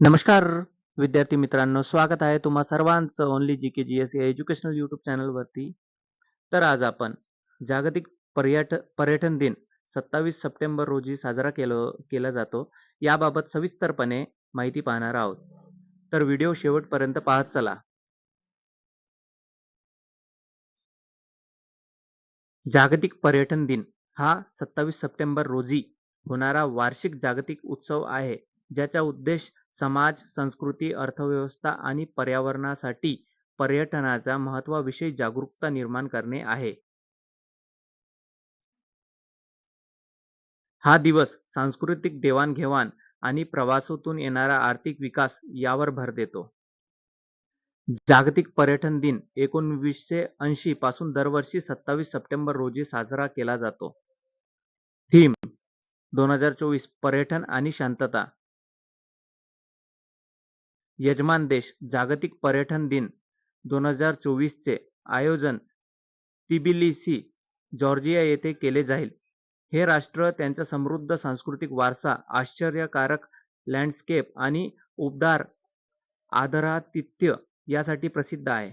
नमस्कार विद्यार्थी मित्रांनो स्वागत आहे तुम्हा सर्वांचं only G K G S या एज्युकेशनल युट्यूब चॅनलवरती तर आज आपण जागतिक पर्यट पर्यटन दिन सत्तावीस सप्टेंबर रोजी साजरा केलो केला जातो याबाबत सविस्तरपणे माहिती पाहणार आहोत. तर व्हिडिओ शेवटपर्यंत पाहत चला. जागतिक पर्यटन दिन हा सत्तावीस सप्टेंबर रोजी होणारा वार्षिक जागतिक उत्सव आहे ज्याचा उद्देश समाज संस्कृती अर्थव्यवस्था आणि पर्यावरणासाठी पर्यटनाच्या महत्त्वाविषयी जागरूकता निर्माण करणे आहे. हा दिवस सांस्कृतिक देवाणघेवाण आणि प्रवासातून येणारा आर्थिक विकास यावर भर देतो. जागतिक पर्यटन दिन एकोणवीसशे ऐंशी पासून दरवर्षी सत्तावीस सप्टेंबर रोजी साजरा केला जातो. थीम दोन हजार चोवीस पर्यटन आणि शांतता. यजमान देश जागतिक पर्यटन दिन दोन हजार चोवीसचे आयोजन तिबिलिसी जॉर्जिया येथे केले जाईल. हे राष्ट्र त्यांचा समृद्ध सांस्कृतिक वारसा आश्चर्यकारक लँडस्केप आणि उबदार आदरातिथ्य यासाठी प्रसिद्ध आहे.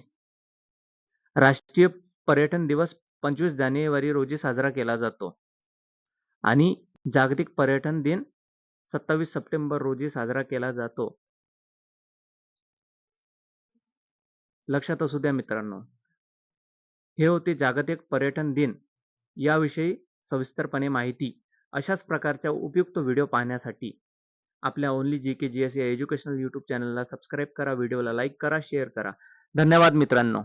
राष्ट्रीय पर्यटन दिवस पंचवीस जानेवारी रोजी साजरा केला जातो आणि जागतिक पर्यटन दिन सत्तावीस सप्टेंबर रोजी साजरा केला जातो. लक्षात असू द्या मित्रांनो. हे होते जागतिक पर्यटन दिन. याविषयी सविस्तरपणे माहिती अशाच प्रकारच्या उपयुक्त व्हिडिओ पाहण्यासाठी आपल्या only G K G S या एज्युकेशनल यूट्यूब चॅनलला सबस्क्राईब करा व्हिडिओला लाईक करा शेअर करा. धन्यवाद मित्रांनो.